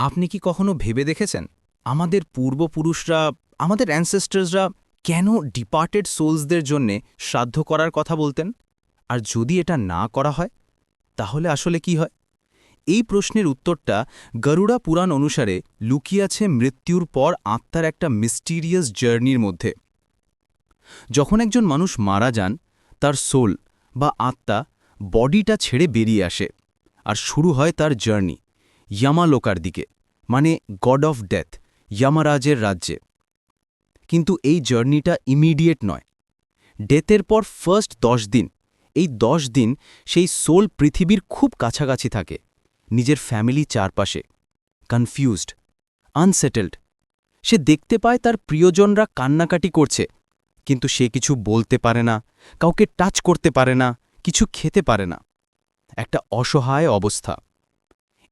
আপনি কি কখনো ভেবে দেখেছেন? আমাদের পূর্বপুরুষরা, আমাদের অ্যানসেস্টার্সরা কেন ডিপার্টেড সোলসদের জন্যে শ্রাদ্ধ করার কথা বলতেন? আর যদি এটা না করা হয়, তাহলে আসলে কি হয়? এই প্রশ্নের উত্তরটা গরুড়া পুরাণ অনুসারে লুকিয়ে আছে মৃত্যুর পর আত্মার একটা মিস্টিরিয়াস জার্নির মধ্যে। যখন একজন মানুষ মারা যান, তার সোল বা আত্মা বডিটা ছেড়ে বেরিয়ে আসে, আর শুরু হয় তার জার্নি ইয়ামালোকার দিকে মানে গড অফ ডেথ ইয়ামারাজের রাজ্যে। কিন্তু এই জার্নিটা ইমিডিয়েট নয়। ডেথের পর ফার্স্ট দশ দিন, এই দশ দিন সেই সোল পৃথিবীর খুব কাছাকাছি থাকে, নিজের ফ্যামিলি চারপাশে কনফিউজড আনসেটেলড সে দেখতে পায় তার প্রিয়জনরা কান্নাকাটি করছে, কিন্তু সে কিছু বলতে পারে না, কাউকে টাচ করতে পারে না, কিছু খেতে পারে না। একটা অসহায় অবস্থা।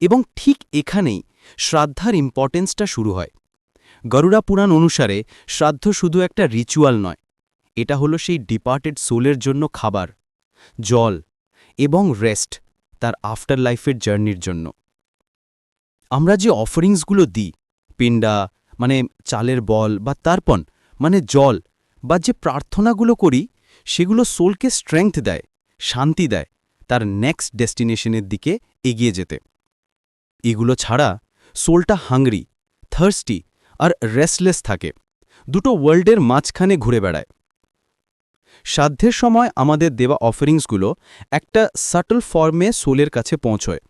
এবং ঠিক এখানেই শ্রাদ্ধার ইম্পর্টেন্সটা শুরু হয়। গরুড়া পুরাণ অনুসারে শ্রাদ্ধ শুধু একটা রিচুয়াল নয়, এটা হলো সেই ডিপার্টেড সোলের জন্য খাবার, জল এবং রেস্ট তার আফটার লাইফের জার্নির জন্য। আমরা যে অফারিংসগুলো দিই, পিণ্ডা মানে চালের বল বা তারপন মানে জল বা যে প্রার্থনাগুলো করি, সেগুলো সোলকে স্ট্রেংথ দেয়, শান্তি দেয়, তার নেক্সট ডেস্টিনেশনের দিকে এগিয়ে যেতে। এগুলো ছাড়া সোলটা হাংরি, থার্স্টি আর রেস্টলেস থাকে। দুটো ওয়ার্ল্ডের মাঝখানে ঘুরে বেড়ায়। সাধ্যের সময় আমাদের দেওয়া অফারিংসগুলো একটা সাটল ফর্মে সোলের কাছে পৌঁছয়।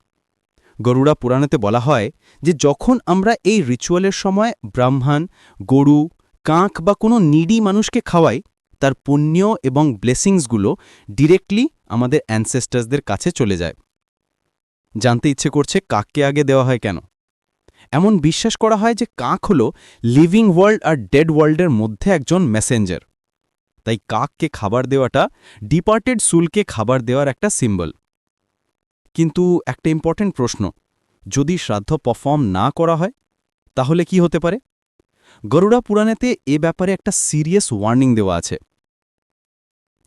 গরুড়া পুরাণেতে বলা হয় যে যখন আমরা এই রিচুয়ালের সময় ব্রাহ্মণ, গরু, কাঁক বা কোনো নিডি মানুষকে খাওয়াই, তার পুণ্য এবং ব্লেসিংসগুলো ডিরেক্টলি আমাদের অ্যানসেস্টার্সদের কাছে চলে যায়। জানতে ইচ্ছে করছে কাককে আগে দেওয়া হয় কেন। এমন বিশ্বাস করা হয় যে কাক হল লিভিং ওয়ার্ল্ড আর ডেড ওয়ার্ল্ডের মধ্যে একজন মেসেঞ্জার। তাই কাককে খাবার দেওয়াটা ডিপার্টেড সুলকে খাবার দেওয়ার একটা সিম্বল। কিন্তু একটা ইম্পর্টেন্ট প্রশ্ন, যদি শ্রাদ্ধ পারফর্ম না করা হয়, তাহলে কি হতে পারে? গরুড়া পুরাণেতে এ ব্যাপারে একটা সিরিয়াস ওয়ার্নিং দেওয়া আছে।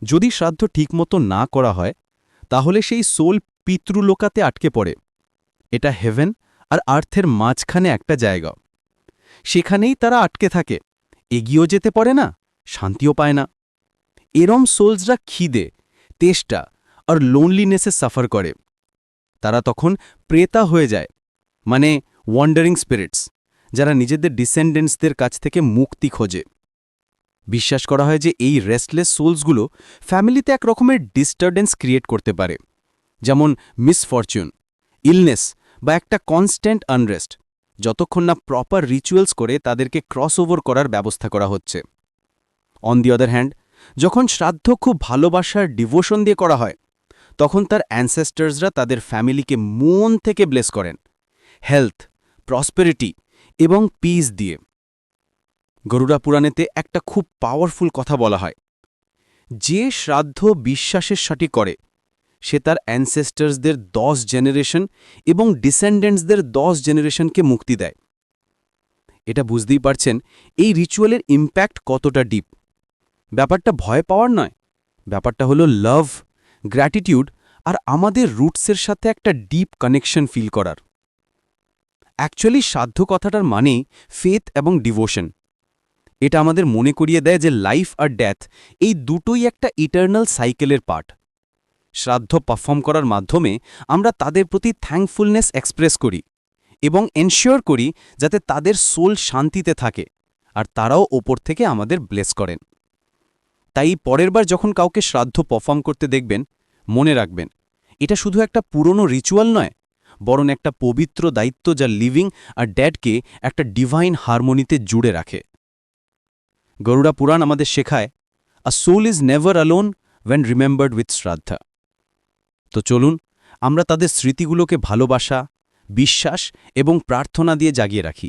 যদি শ্রাদ্ধ ঠিকমতো না করা হয়, তাহলে সেই সোল পিতৃলোকাতে আটকে পড়ে। এটা হেভেন আর আর্থের মাঝখানে একটা জায়গা। সেখানেই তারা আটকে থাকে। এগিয়েও যেতে পারে না, শান্তিও পায় না। এরম সোলসরা খিদে, তেষ্টা আর লোনলিনেসে সাফার করে। তারা তখন প্রেতা হয়ে যায় মানে ওয়ান্ডারিং স্পিরিটস যারা নিজেদের ডিসেন্ডেন্টসদের কাছ থেকে মুক্তি খোঁজে। বিশ্বাস করা হয় যে এই রেস্টলেস সোলসগুলো ফ্যামিলিতে এক রকমের ডিস্টার্বেন্স ক্রিয়েট করতে পারে। যেমন মিসফরচুন ইলনেস বা একটা কনস্ট্যান্ট আনরেস্ট যতক্ষণ না প্রপার রিচুয়ালস করে তাদেরকে ক্রস ওভার করার ব্যবস্থা করা হচ্ছে। অন দি আদার হ্যান্ড যখন শ্রাদ্ধ খুব ভালোবাসার ডিভোশন দিয়ে করা হয়, তখন তার অ্যানসেস্টার্সরা তাদের ফ্যামিলিকে মন থেকে ব্লেস করেন। হেলথ প্রসপেরিটি এবং পিস দিয়ে। গরুড়া পুরাণেতে একটা খুব পাওয়ারফুল কথা বলা হয়। যে শ্রাদ্ধ বিশ্বাসের সাথে করে সে তার অ্যানসেস্টার্সদের দশ জেনারেশন এবং ডিসেন্ডেন্টসদের দশ জেনারেশনকে মুক্তি দেয়। এটা বুঝতেই পারছেন এই রিচুয়ালের ইম্প্যাক্ট কতটা ডিপ ব্যাপারটা ভয় পাওয়ার নয়। ব্যাপারটা হলো লাভ গ্র্যাটিটিউড আর আমাদের রুটসের সাথে একটা ডিপ কানেকশন ফিল করার। অ্যাকচুয়ালি সাধ্য কথাটার মানেই ফেথ এবং ডিভোশন এটা আমাদের মনে করিয়ে দেয় যে লাইফ আর ডেথ এই দুটোই একটা ইটার্নাল সাইকেলের পার্ট শ্রাদ্ধ পারফর্ম করার মাধ্যমে আমরা তাদের প্রতি থ্যাঙ্কফুলনেস এক্সপ্রেস করি এবং এনশিওর করি যাতে তাদের সোল শান্তিতে থাকে আর তারাও ওপর থেকে আমাদের ব্লেস করেন। তাই পরের বার যখন কাউকে শ্রাদ্ধ পারফর্ম করতে দেখবেন, মনে রাখবেন, এটা শুধু একটা পুরনো রিচুয়াল নয়, বরং একটা পবিত্র দায়িত্ব যা লিভিং আর ড্যাডকে একটা ডিভাইন হারমোনিতে জুড়ে রাখে। গরুড়া পুরাণ আমাদের শেখায় a soul is never alone when remembered with shraddha. তো চলুন আমরা তাদের স্মৃতিগুলোকে ভালোবাসা বিশ্বাস এবং প্রার্থনা দিয়ে জাগিয়ে রাখি।